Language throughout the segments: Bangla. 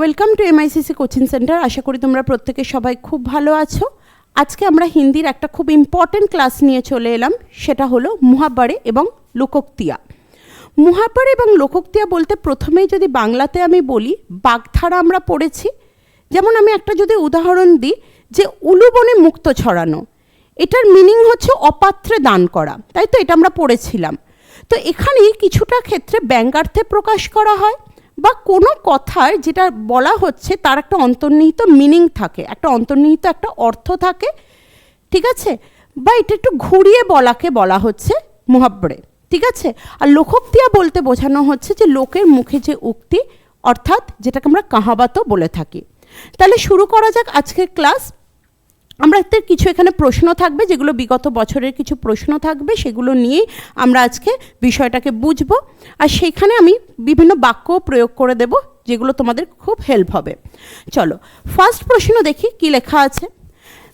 Welcome to MICC coaching centre আশা করি তোমরা প্রত্যেকে সবাই খুব ভালো আছো। আজকে আমরা হিন্দির একটা খুব ইম্পর্ট্যান্ট ক্লাস নিয়ে চলে এলাম। সেটা হলো মুহাব্বারে এবং লোকোক্তিয়া। মুহাব্বারে এবং লোকোক্তিয়া বলতে প্রথমেই যদি বাংলাতে আমি বলি, বাগধারা আমরা পড়েছি। যেমন আমি একটা যদি উদাহরণ দিই, যে উলুবনে মুক্ত ছড়ানো। এটার মিনিং হচ্ছে অপাত্রে দান করা। তাই তো এটা আমরা পড়েছিলাম। তো এখানে কিছুটা ক্ষেত্রে ব্যঙ্গার্থে প্রকাশ করা হয়। বা কোনো কথার যেটা বলা হচ্ছে, তার একটা অন্তর্নিহিত মিনিং থাকে। একটা অন্তর্নিহিত একটা অর্থ থাকে, ঠিক আছে? বা এটা একটু ঘুরিয়ে বলাকে বলা হচ্ছে মুহাব্বরে, ঠিক আছে? আর লোকোক্তিয়া বলতে বোঝানো হচ্ছে যে, লোকের মুখে যে উক্তি, অর্থাৎ যেটাকে আমরা কাহাবাতও বলে থাকি। তাহলে শুরু করা যাক আজকের ক্লাস। আমরা এতে কিছু এখানে প্রশ্ন থাকবে যেগুলো বিগত বছরের কিছু প্রশ্ন থাকবে সেগুলো নিয়েই আমরা আজকে বিষয়টাকে বুঝবো আর সেখানে আমি বিভিন্ন বাক্য প্রয়োগ করে দেব যেগুলো তোমাদের খুব হেল্প হবে চলো ফার্স্ট প্রশ্ন দেখি কি লেখা আছে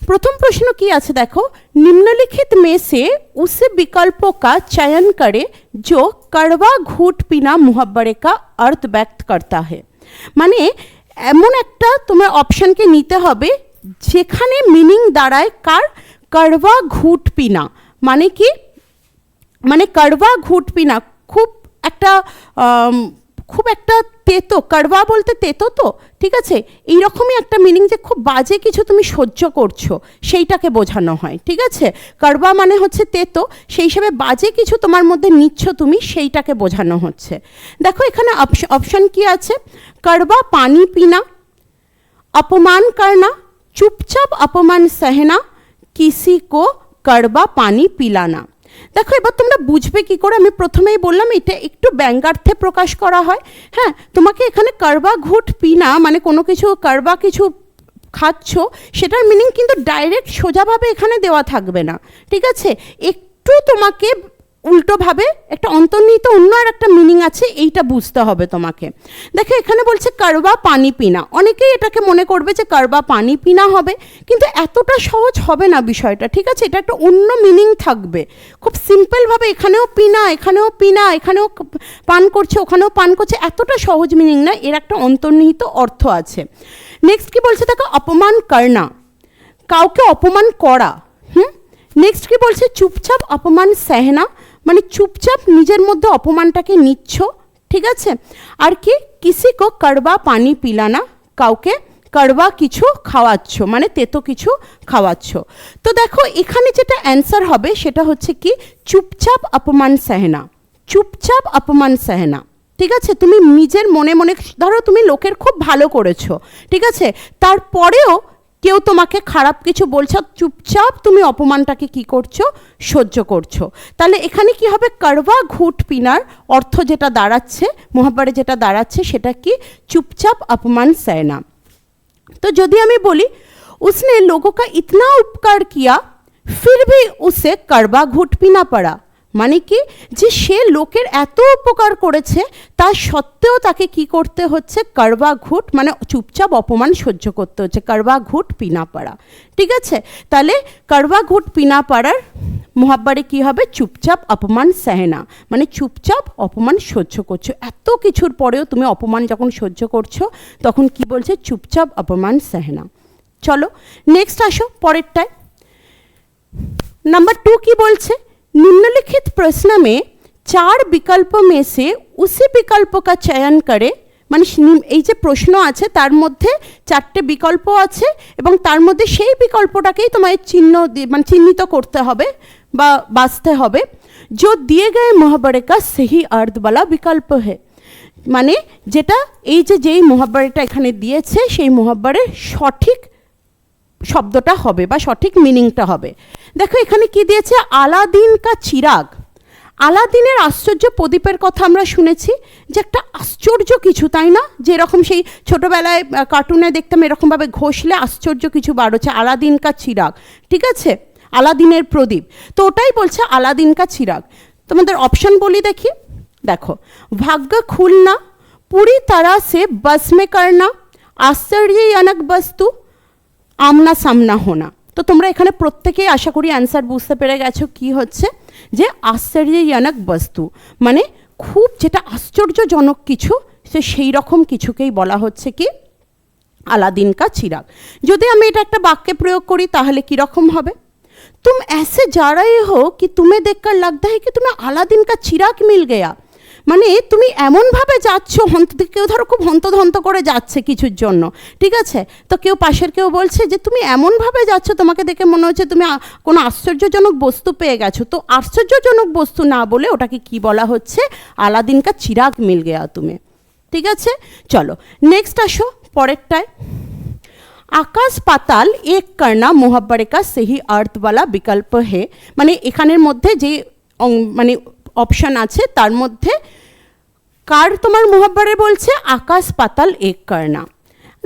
প্রথম প্রশ্ন কি আছে দেখো निम्नलिखित में से उस विकल्प का चयन करे जो कड़वा घूट पीना मुहब्बरे का अर्थ व्यक्त करता है মানে এমন একটা তোমার অপশনকে নিতে হবে যেখানে মিনিং দাঁড়ায় কার? কারবা ঘুট পিনা মানে কি? মানে কারবা ঘুট পিনা খুব একটা খুব একটা তেতো। কারবা বলতে তেতো তো? ঠিক আছে? এইরকমই একটা মিনিং যে খুব বাজে কিছু তুমি সহ্য করছ, সেইটাকে বোঝানো হয়। ঠিক আছে? কারবা মানে হচ্ছে তেতো। সেই হিসাবে বাজে কিছু তোমার মধ্যে নিচ্ছ তুমি, সেইটাকে বোঝানো হচ্ছে। দেখো এখানে অপশন কি আছে? কারবা পানি পিনা অপমান করনা চুপচাপ অপমান সহেনা, কিসি কো কড়বা পানি পিলানা। দেখো, এবার তোমরা বুঝবে কি করে? আমি প্রথমেই বললাম, এটা একটু ব্যঙ্গার্থে প্রকাশ করা হয়। হ্যাঁ তোমাকে এখানে কারবা ঘুট পিনা মানে কোনো কিছু কারবা কিছু খাচ্ছ, সেটার মিনিং কিন্তু ডাইরেক্ট সোজাভাবে এখানে দেওয়া থাকবে না। ঠিক আছে? একটু তোমাকে উল্টোভাবে একটা অন্তর্নিহিত অন্য আর একটা মিনিং আছে, এইটা বুঝতে হবে তোমাকে। দেখো, এখানে বলছে কারবা পানি পিনা। অনেকেই এটাকে মনে করবে যে কারবা পানি পিনা হবে, কিন্তু এতটা সহজ হবে না বিষয়টা, ঠিক আছে? এটা একটা অন্য মিনিং থাকবে। খুব সিম্পলভাবে এখানেও পিনা এখানেও পিনা, এখানেও পান করছে, ওখানেও পান করছে, এতটা সহজ মিনিং না, এর একটা অন্তর্নিহিত অর্থ আছে। নেক্সট কি বলছে দেখো? অপমান করনা কাউকে অপমান করা। হুম? নেক্সট কি বলছে? চুপচাপ অপমান সেহনা। মানে চুপচাপ নিজের মধ্যে অপমানটাকে নিচ্ছ, ঠিক আছে? আর কি কিসিকো কড়বা পানি পিলানা, কাউকে কড়বা কিছু খাওয়াচ্ছ মানে তেতো কিছু খাওয়াচ্ছ। তো দেখো, এখানে যেটা অ্যান্সার হবে সেটা হচ্ছে কি, চুপচাপ অপমান সেহনা, চুপচাপ অপমান সেহনা, ঠিক আছে? তুমি নিজের মনে মনে, ধরো তুমি লোকের খুব ভালো করেছ, ঠিক আছে? তারপরেও কেউ তোমাকে খারাপ কিছু বলছে চুপচাপ তুমি অপমানটাকে কি করছো সহ্য করছো তাহলে এখানে কি হবে কারবা ঘুট পিনার অর্থ যেটা দাঁড়াচ্ছে মহাবারে যেটা দাঁড়াচ্ছে সেটা কি চুপচাপ অপমান সেনা तो यदि हमें बोली उसने लोगों का इतना उपकार किया फिर भी उसे कड़वा घूट पीना पड़ा মানে কি? যে সে লোকের এত উপকার করেছে তা সত্ত্বেও তাকে কি করতে হচ্ছে? কারবা ঘুট মানে চুপচাপ অপমান সহ্য করতে হচ্ছে। কারবা ঘুট পিনাপাড়া ঠিক আছে? তাহলে কারবা ঘুট পিনাপাড়ার মহাব্বারে কি হবে? চুপচাপ অপমান সাহেনা। মানে চুপচাপ অপমান সহ্য করছ। এত কিছুর পরেও তুমি অপমান যখন সহ্য করছ, তখন কি বলছে? চুপচাপ অপমান সেহেনা। চলো নেক্সট আসো, পরেরটায়। নাম্বার টু কি বলছে? निम्नलिखित प्रश्न में चार विकल्प में से उसी विकल्प का चयन करे মানে নিম- এই যে প্রশ্ন আছে তার মধ্যে চারটে বিকল্প আছে এবং তার মধ্যে সেই বিকল্পটাকেই তোমায় চিহ্ন দিয়ে- মানে চিহ্নিত করতে হবে বা বাঁচতে হবে जो दिए गए मुहावरे का सही अर्थ वाला विकल्प है মানে যেটা এই যে যেই মুহাব্বারেটা এখানে দিয়েছে সেই মুহাব্বারের সঠিক শব্দটা হবে বা সঠিক মিনিংটা হবে। দেখো, এখানে কি দিয়েছে? আলাদিন কা চিরাগ। আলাদিনের আশ্চর্য প্রদীপের কথা আমরা শুনেছি যে একটা আশ্চর্য কিছু, তাই না? যে এরকম সেই ছোটোবেলায় কার্টুনে দেখতাম এরকমভাবে ঘষলে আশ্চর্য কিছু বার আলাদিন কা চিরাগ। ঠিক আছে? আলাদিনের প্রদীপ। তো ওটাই বলছে আলাদিন কা চিরাগ। তোমাদের অপশন বলি দেখি। দেখো, ভাগ্য খুলনা, পুরি তারা সে বসমে করনা আশ্চর্যজনক বস্তু। আমনা সামনা হোনা তো তোমরা এখানে প্রত্যেকেই আশা করি অ্যান্সার বুঝতে পেরে গেছো কি হচ্ছে যে আশ্চর্যজনক বস্তু মানে খুব যেটা আশ্চর্যজনক কিছু সে সেই রকম কিছুকেই বলা হচ্ছে কি अलादीन का चिराग যদি আমি এটা একটা বাক্যে প্রয়োগ করি তাহলে কি রকম হবে तुम ऐसे जा रहे हो कि तुम्हें देखकर लगता है कि तुम्हें अलादीन का चिराग मिल गया মানে তুমি এমনভাবে যাচ্ছ, হন্ত, কেউ ধরো খুব হন্তধন্ত করে যাচ্ছে কিছুর জন্য, ঠিক আছে? তো কেউ পাশের কেউ বলছে যে, তুমি এমনভাবে যাচ্ছ, তোমাকে দেখে মনে হচ্ছে তুমি কোনো আশ্চর্যজনক বস্তু পেয়ে গেছো। তো আশ্চর্যজনক বস্তু না বলে ওটাকে কি বলা হচ্ছে? আলাদিন কা চিরাগ মিল গেয়া তুমি, ঠিক আছে? চলো নেক্সট আসো, পরেরটায়। আকাশ পাতাল এক কর্ণা মোহাব্বারেকা সেহি আর্থওয়ালা বিকল্প হে। মানে এখানের মধ্যে যে মানে অপশান আছে, তার মধ্যে কার তোমার মোহাব্বরে বলছে? আকাশ পাতাল এক কর্ণা।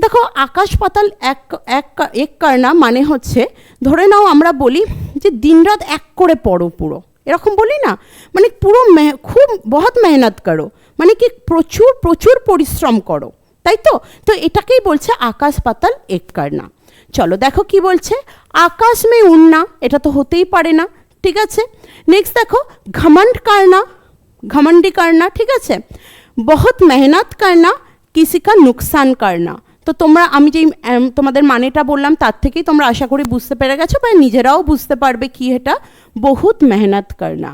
দেখো, আকাশ পাতাল এক এক এক কর্ণা মানে হচ্ছে, ধরে নাও আমরা বলি যে দিনরাত এক করে পড়ো পুরো। এরকম বলি না? মানে পুরো খুব বহুত মেহনত করো। মানে কি প্রচুর প্রচুর পরিশ্রম করো। তাই তো? তো এটাকেই বলছে আকাশ পাতাল এক কর্ণা। চলো, দেখো কি বলছে। আকাশ মে উড়না, এটা তো হতেই পারে না। ঠিক আছে? নেক্সট দেখো ঘমন্ড কারনা ঘমন্ডি করনা ঠিক আছে? বহুত মেহনত করনা কিসি কা নুকসান করনা তো তোমরা, আমি যেই তোমাদের মানেটা বললাম, তার থেকেই তোমরা আশা করি বুঝতে পেরে গেছো, বা নিজেরাও বুঝতে পারবে কি এটা। বহুত মেহনত করনা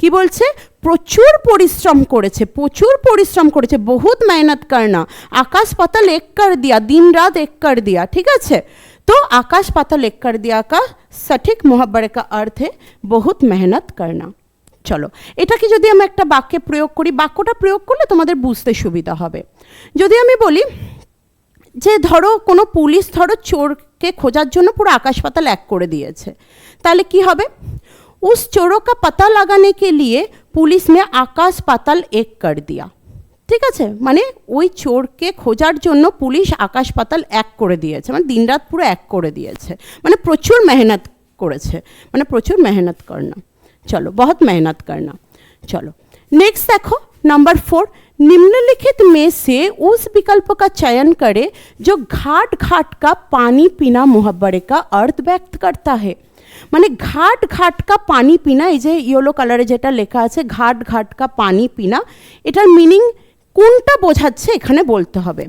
কি বলছে? প্রচুর পরিশ্রম করেছে, প্রচুর পরিশ্রম করেছে, বহুত মেহনত করনা আকাশ পাতাল এক কর দিয়া, দিন রাত এক কর দিয়া, ঠিক আছে? तो आकाश पाताल एक कर दिया का সঠিক মোহাব্বরে কা अर्थ है বহুত মেহনত করনা চলো এটাকে যদি আমি একটা বাক্যে প্রয়োগ করি বাক্যটা প্রয়োগ করলে তোমাদের বুঝতে সুবিধা হবে যদি আমি বলি যে ধরো কোনো পুলিশ ধরো চোরকে খোঁজার জন্য পুরো আকাশ পাতাল এক করে দিয়েছে তাহলে কি হবে उस चोरों का पता लगाने के लिए पुलिस ने आकाश पाताल एक कर दिया ঠিক আছে মানে ওই চোরকে খোঁজার জন্য পুলিশ আকাশ পাতাল এক করে দিয়েছে মানে দিনরাত পুরো এক করে দিয়েছে মানে প্রচুর মেহনত করেছে মানে প্রচুর মেহনত করনা চলো বহুত মেহনত করনা চলো नेक्स्ट देखो नंबर फोर निम्नलिखित में से उस विकल्प का चयन करें जो घाट घाट का पानी पीना मुहब्बरे का अर्थ व्यक्त करता है মানে ঘাট ঘাট কা পানি পিনা এই যে ইয়েলো কালারে যেটা লেখা আছে ঘাট ঘাট কা পানি পিনা এটার মিনিং কোনটা বোঝাচ্ছে এখানে বলতে হবে।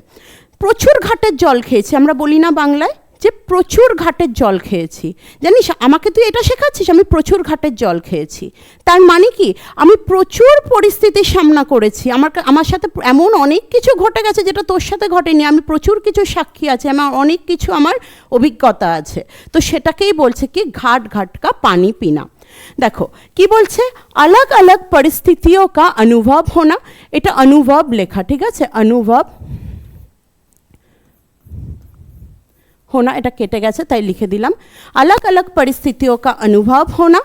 প্রচুর ঘাটের জল খেয়েছি, আমরা বলি না বাংলায় যে প্রচুর ঘাটের জল খেয়েছি। জানিস, আমাকে তুই এটা শেখাচ্ছিস, আমি প্রচুর ঘাটের জল খেয়েছি। তার মানে কি? আমি প্রচুর পরিস্থিতির সামনা করেছি। আমার আমার সাথে এমন অনেক কিছু ঘটে গেছে যেটা তোর সাথে ঘটেনি। আমি প্রচুর কিছু সাক্ষী আছে, আমার অনেক কিছু আমার অভিজ্ঞতা আছে। তো সেটাকেই বলছে কি? ঘাট ঘাটকা পানি পিনা। দেখো কি বলছে अलग अलग परिस्थितियों का अनुभव होना এটা অনুভব লেখা ঠিক আছে অনুভব होना এটা কেটে গেছে তাই লিখে দিলাম अलग अलग परिस्थितियों का अनुभव होना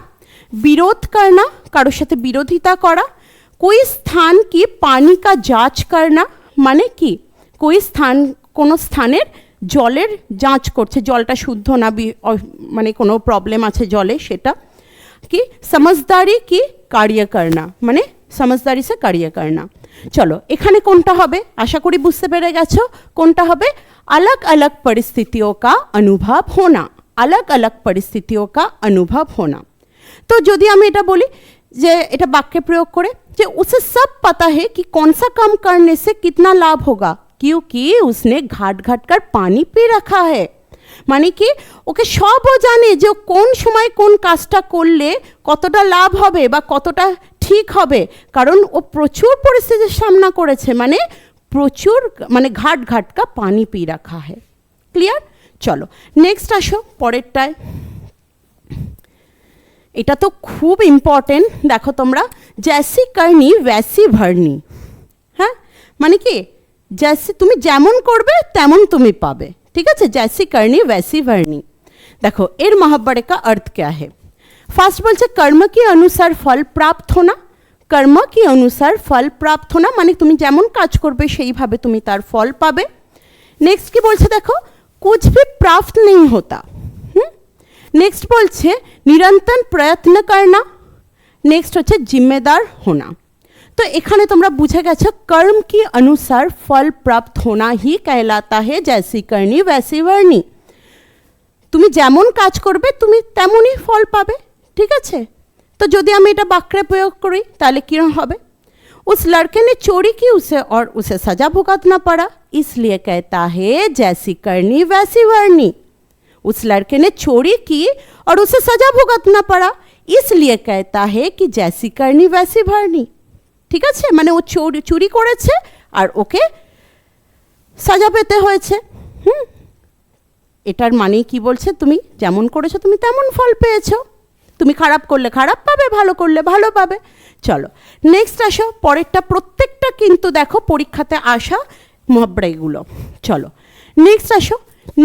বিরোধ करना কারোর সাথে বিরোধিতা করা कोई स्थान की पानी का जांच करना মানে কি कोई স্থান কোনো স্থানের জলের যাঁচ করছে জলটা শুদ্ধ না বি- অ- মানে কোনো প্রবলেম আছে জলে সেটা কি সমজদারি কি কার্য করনা মানে সমজদারি সে কার্য করনা চলো এখানে কোনটা হবে আশা করি বুঝতে পেরে গেছো কোনটা হবে अलग अलग परिस्थितियों का अनुभव होना अलग अलग परिस्थितियों का अनुभव होना तो যদি আমি এটা বলি যে এটা বাক্যে প্রয়োগ করে যে उसे सब पता है कि कौन सा काम करने से कितना लाभ होगा क्योंकि उसने घाट घाट कर पानी पी रखा है মানে কি? ওকে সবও জানে যে কোন সময় কোন কাজটা করলে কতটা লাভ হবে বা কতটা ঠিক হবে। কারণ ও প্রচুর পরিস্থিতির সামনা করেছে মানে প্রচুর মানে ঘাট ঘাট কা পানি পি রাখা হয় ক্লিয়ার চলো নেক্সট আসো, পরেরটায়। এটা তো খুব ইম্পর্টেন্ট দেখো তোমরা, জ্যাসি করনি, ভ্যাসি ভার্নি। হ্যাঁ? মানে কি? জ্যাসি, তুমি যেমন করবে, তেমন তুমি পাবে। ঠিক আছে জ্যাসি করনি वैसी ভরনি দেখো এর মহাব্বরে का अर्थ क्या है ফার্স্ট বলছে কর্ম কি অনুসার ফল প্রাপ্ত হোনা কর্ম কি অনুসার ফল প্রাপ্ত হোনা মানে তুমি যেমন কাজ করবে সেইভাবে তুমি তার ফল পাবে নেক্সট কি বলছে দেখো কুছ ভি প্রাপ্ত নেই হোতা হুম নেক্সট বলছে নিরন্তর প্রয়ত্ন করনা নেক্সট হচ্ছে জিম্মেদার হোনা তো এখানে তোমরা বুঝে গেছো কর্ম কি অনুসার ফল প্রাপ্ত হোনা হি कहलाता है जैसी करनी वैसी वर्णी তুমি যেমন কাজ করবে তুমি তেমনই ফল পাবে ঠিক আছে তো যদি আমি এটা বাক্যে প্রয়োগ করি তাহলে কীরকম হবে उस लड़के ने चोरी की उसे और उसे सजा भुगतना पड़ा इसलिए कहता है जैसी करनी वैसी भरनी उस लड़के ने चोरी की और उसे सजा भुगतना पड़ा इसलिए कहता है कि जैसी करनी वैसी भरनी ঠিক আছে? মানে ও চুরি চুরি করেছে আর ওকে সাজা পেতে হয়েছে। হুম? এটার মানে কি বলছে? তুমি যেমন করেছ, তুমি তেমন ফল পেয়েছ। তুমি খারাপ করলে খারাপ পাবে, ভালো করলে ভালো পাবে। চলো নেক্সট আসো। পরেরটা প্রত্যেকটা কিন্তু দেখো পরীক্ষাতে আসা মহাব্রাইগুলো চলো নেক্সট আসো।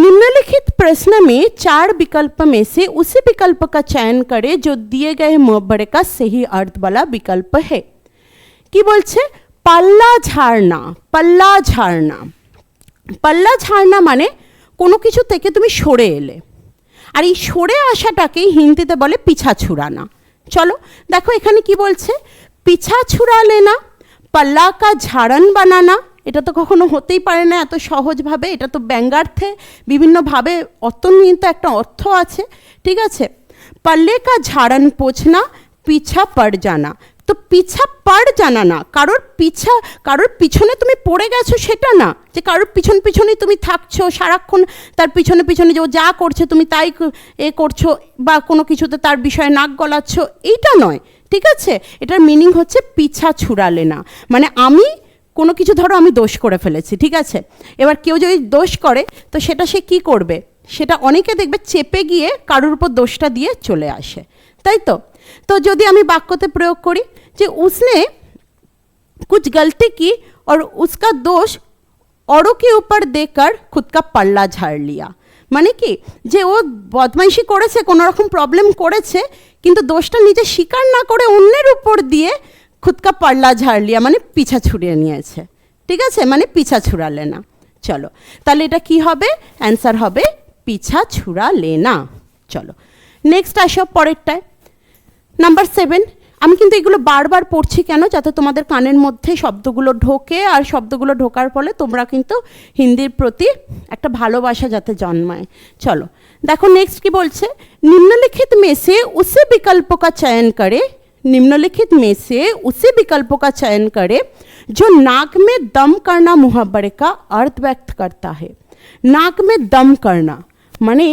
নিম্নলিখিত প্রশ্ন মে চার বিকল্প মে সে উসি বিকল্প কা চয়ন করে जो দিয়ে গে मुहावरे কা सही অর্থ বলা বিকল্প है কি বলছে? পাল্লা ঝাড়না পাল্লা ঝাড়না। পাল্লা ঝাড়না মানে কোনো কিছু থেকে তুমি সরে এলে। আর এই সরে আসাটাকেই হিন্দিতে বলে পিছা ছুড়ানা। চলো, দেখো এখানে কি বলছে? পিছা ছুড়ালে না, পাল্লা কা ঝাড়ন বানানা, এটা তো কখনো হতেই পারে না এত সহজভাবে, এটা তো ব্যঙ্গার্থে বিভিন্নভাবে অর্থনিহিত একটা অর্থ আছে, ঠিক আছে? পাল্লে কা ঝাড়ন পোছনা, পিছা পড় জানা। তো পিছা পার জানা না। কারোর পিছা, কারোর পিছনে তুমি পড়ে গেছো সেটা না। যে কারোর পিছন পিছনেই তুমি থাকছো সারাক্ষণ, তার পিছনে পিছনে যে ও যা করছে তুমি তাই এ করছ বা কোনো কিছুতে তার বিষয়ে নাক গলাচ্ছ, এইটা নয়, ঠিক আছে? এটার মিনিং হচ্ছে পিছা ছুড়ালে না। মানে আমি কোনো কিছু ধরো আমি দোষ করে ফেলেছি, ঠিক আছে? এবার কেউ যদি দোষ করে, তো সেটা সে কি করবে? সেটা অনেকে দেখবে চেপে গিয়ে কারোর উপর দোষটা দিয়ে চলে আসে, তাই তো? তো যদি আমি বাক্যতে প্রয়োগ করি যে উসনে कुछ गलती की और उसका दोष औरों के ऊपर देकर खुद का पल्ला झाड़ लिया মানে কি যে ও বদমাইশি করেছে কোনো রকম প্রবলেম করেছে কিন্তু দোষটা নিজে স্বীকার না করে অন্যের উপর দিয়ে খুদকা পাল্লা ঝাড় লিয়া মানে পিছা ছুড়িয়ে নিয়েছে ঠিক আছে মানে পিছা ছুড়ালে না চলো তাহলে এটা কি হবে অ্যান্সার হবে পিছা ছুড়ালে না চলো নেক্সট আসো পরেরটায় নাম্বার সেভেন আমি কিন্তু এগুলো বারবার পড়ছি কেন যাতে তোমাদের কানের মধ্যে শব্দগুলো ঢোকে আর শব্দগুলো ঢোকার ফলে তোমরা কিন্তু হিন্দির প্রতি একটা ভালোবাসা যাতে জন্মায় চলো দেখো নেক্সট কি বলছে নিম্নলিখিত में से उसी विकल्प का चयन करे निम्नलिखित में से उसी विकल्प का चयन करे जो नाक में दम करना मुहब्बरे का अर्थ व्यक्त करता है নাক মে দম করনা মানে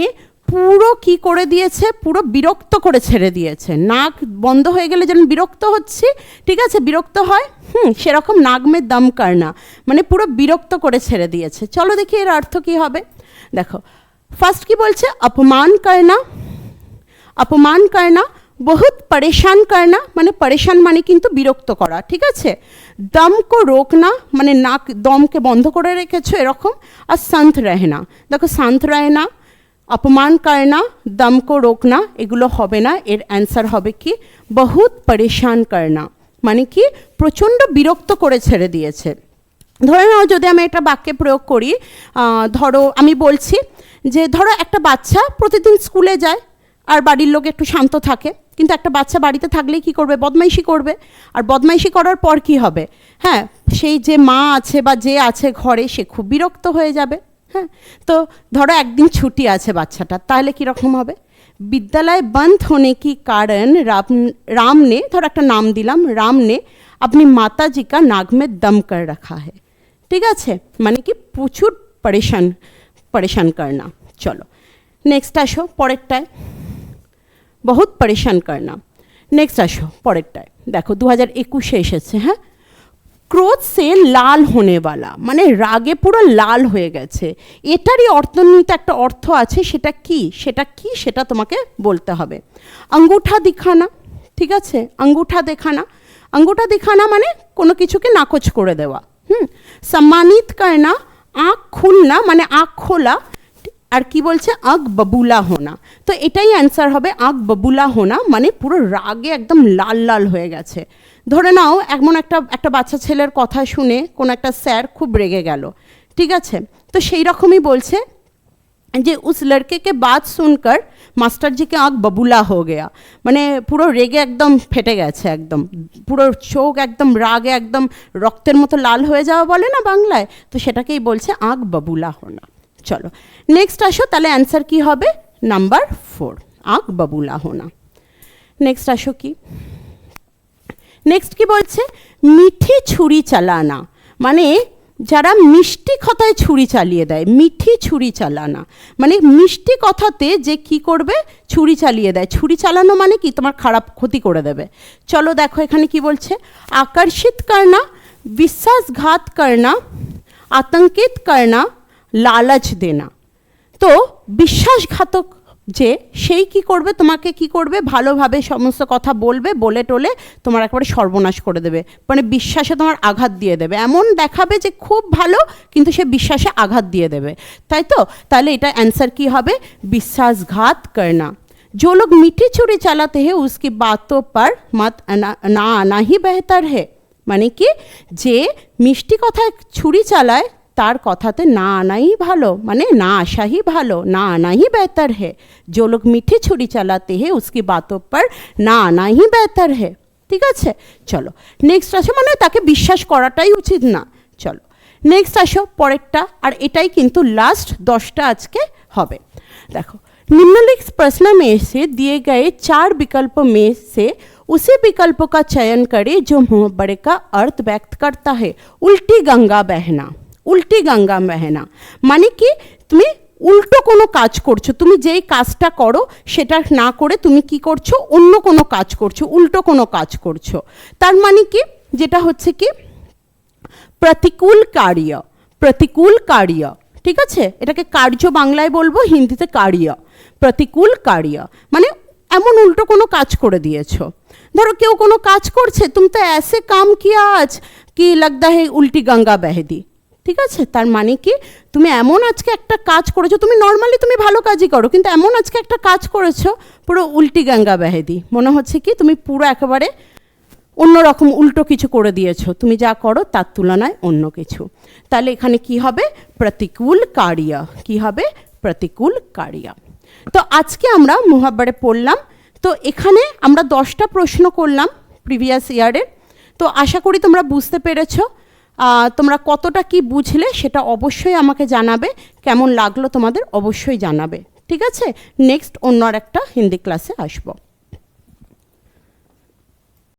পুরো কি করে দিয়েছে? পুরো বিরক্ত করে ছেড়ে দিয়েছে। নাক বন্ধ হয়ে গেলে যেন বিরক্ত হচ্ছি, ঠিক আছে? বিরক্ত হয়? হুম, সেরকম নাক মে দম করনা। মানে পুরো বিরক্ত করে ছেড়ে দিয়েছে। চলো দেখি এর অর্থ কি হবে। দেখো ফার্স্ট কি বলছে? অপমান করনা। অপমান করনা, বহুত পরেশান করনা। মানে পরেশান মানে কিন্তু বিরক্ত করা, ঠিক আছে? দমকো রোকনা মানে নাক দমকে বন্ধ করে রেখেছো এরকম, আর শান্ত রহনা। দেখো, শান্ত রহনা অপমান করনা দমকো রোকনা এগুলো হবে না এর অ্যান্সার হবে কি বহুত পরেশান করনা মানে কি প্রচণ্ড বিরক্ত করে ছেড়ে দিয়েছে ধরে নাও যদি আমি একটা বাক্যে প্রয়োগ করি ধরো আমি বলছি যে ধরো একটা বাচ্চা প্রতিদিন স্কুলে যায় আর বাড়ির লোক একটু শান্ত থাকে, কিন্তু একটা বাচ্চা বাড়িতে থাকলেই কি করবে? বদমাইশি করবে। আর বদমাইশি করার পর কি হবে? হ্যাঁ সেই যে মা আছে বা যে আছে ঘরে, সে খুব বিরক্ত হয়ে যাবে। হ্যাঁ তো ধরো একদিন ছুটি আছে বাচ্চাটার তাহলে কীরকম হবে বিদ্যালয় বন্ধ होने की कारण राम राम ने ধরো একটা নাম দিলাম রাম ने अपनी माता जी का नाक में दम कर रखा है ঠিক আছে মানে কি প্রচুর পরেশান পরেশান করনা চলো নেক্সট আসো পরেরটায় বহুত পরেশান করনা নেক্সট আসো পরেরটায় দেখো দু হাজার একুশে এসেছে হ্যাঁ ক্রোধ সে লাল হোনেওয়ালা মানে রাগে পুরো লাল হয়ে গেছে। এটারই অর্থনীতি একটা অর্থ আছে, সেটা কি? সেটা কি? সেটা তোমাকে বলতে হবে। আঙ্গুঠা দিখানা, ঠিক আছে? আঙ্গুঠা দেখানা। আঙ্গুঠা দেখানা মানে কোনো কিছুকে নাকচ করে দেওয়া। হুম? সম্মানিত করনা আঁখ খুলনা মানে আঁখ খোলা। আর কি বলছে? আগ ববুলা হোনা। তো এটাই অ্যান্সার হবে, আগ ববুলা হোনা মানে পুরো রাগে একদম লাল লাল হয়ে গেছে। ধরে নাও, এমন একটা একটা বাচ্চা ছেলের কথা শুনে কোনো একটা স্যার খুব রেগে গেল। ঠিক আছে? তো সেই রকমই বলছে যে, উস লড়কে বাদ শুনকর, মাস্টার জি আঁক ববুলা হো গেয়া। মানে পুরো রেগে একদম ফেটে গেছে একদম। পুরো চোখ একদম রাগে একদম রক্তের মতো লাল হয়ে যাওয়া বলে না বাংলায়? তো সেটাকেই বলছে আঁক ববুলা হোনা। চলো। নেক্সট আসো, তাহলে অ্যান্সার কি হবে? নাম্বার ফোর আঁক ববুলা হোনা নেক্সট আসো কি? নেক্সট কি বলছে? মিঠি ছুরি চালানা। মানে যারা মিষ্টি কথায় ছুরি চালিয়ে দেয়, মিঠি ছুরি চালানা। মানে মিষ্টি কথাতে যে কি করবে? ছুরি চালিয়ে দেয়। ছুরি চালানো মানে কি? তোমার খারাপ ক্ষতি করে দেবে। চলো দেখো এখানে কি বলছে? আকর্ষিত করনা বিশ্বাসঘাত করনা আতঙ্কিত করনা লালচ দেনা তো বিশ্বাসঘাতক যে সেই কি করবে তোমাকে কি করবে ভালোভাবে সমস্ত কথা বলবে বলে টোলে তোমার একবারে সর্বনাশ করে দেবে মানে বিশ্বাসে তোমার আঘাত দিয়ে দেবে এমন দেখাবে যে খুব ভালো কিন্তু সে বিশ্বাসে আঘাত দিয়ে দেবে তাই তো তাহলে এটা অ্যান্সার কি হবে বিশ্বাসঘাত করনা जो लोग मीठी छुरी चलाते हैं उसकी बातों पर मत ना ना आना ही बेहतर है মানে কি যে মিষ্টি কথায় ছুরি চালায় तार कथाते ना आना ही भलो माने ना आशा ही भलो ना आना ही बेहतर है जो लोग मीठी छुरी चलाते हैं उसकी बातों पर ना आना ही बेहतर है ঠিক আছে? চলো मैं আসো, মানে তাকে বিশ্বাস করাটাই উচিত না। চলো নেক্সট আসো, পরেরটা, আর এটাই কিন্তু লাস্ট দশটা আজকে হবে। দেখো निम्नलिखित प्रश्न में से दिए गए चार विकल्प में से उसी विकल्प का चयन करें जो मुहबड़े का अर्थ व्यक्त करता है उल्टी गंगा बहना উল্টি গঙ্গা মেহনা। মানে কি, তুমি উল্টো কোনো কাজ করছ, তুমি যেই কাজটা করো সেটা না করে তুমি কি করছ, অন্য কোনো কাজ করছ, উল্টো কোনো কাজ করছ। তার মানে কি, যেটা হচ্ছে কি, প্রতিকূল কার্য প্রতিকূল কার্য, ঠিক আছে? এটাকে কার্য বাংলায় বলব, হিন্দিতে কার্য, প্রতিকূল কার্য। মানে এমন উল্টো কোনো কাজ করে দিয়েছ। ধরো কেউ কোনো কাজ করছে, তুমি তো এসে কাম কিয়া আজ? কি লাগদা হে উল্টি গঙ্গা বেহেদি ঠিক আছে? তার মানে কি? তুমি এমন আজকে একটা কাজ করেছ, তুমি নর্মালি তুমি ভালো কাজই করো, কিন্তু এমন আজকে একটা কাজ করেছ, পুরো উল্টি গঙ্গা বেহেদি। মনে হচ্ছে কি? তুমি পুরো একেবারে অন্যরকম উল্টো কিছু করে দিয়েছ। তুমি যা করো তার তুলনায় অন্য কিছু। তাহলে এখানে কি হবে? প্রতিকূল কারিয়া। কি হবে? প্রতিকূল কারিয়া। তো আজকে আমরা মুহাব্বারে পড়লাম। তো এখানে আমরা দশটা প্রশ্ন করলাম প্রিভিয়াস ইয়ারের। তো আশা করি তোমরা বুঝতে পেরেছ। তোমরা কতটা কি বুঝলে সেটা অবশ্যই আমাকে জানাবে। কেমন লাগল তোমাদের অবশ্যই জানাবে। ঠিক আছে? নেক্সট অন্য একটা হিন্দি ক্লাসে আসব।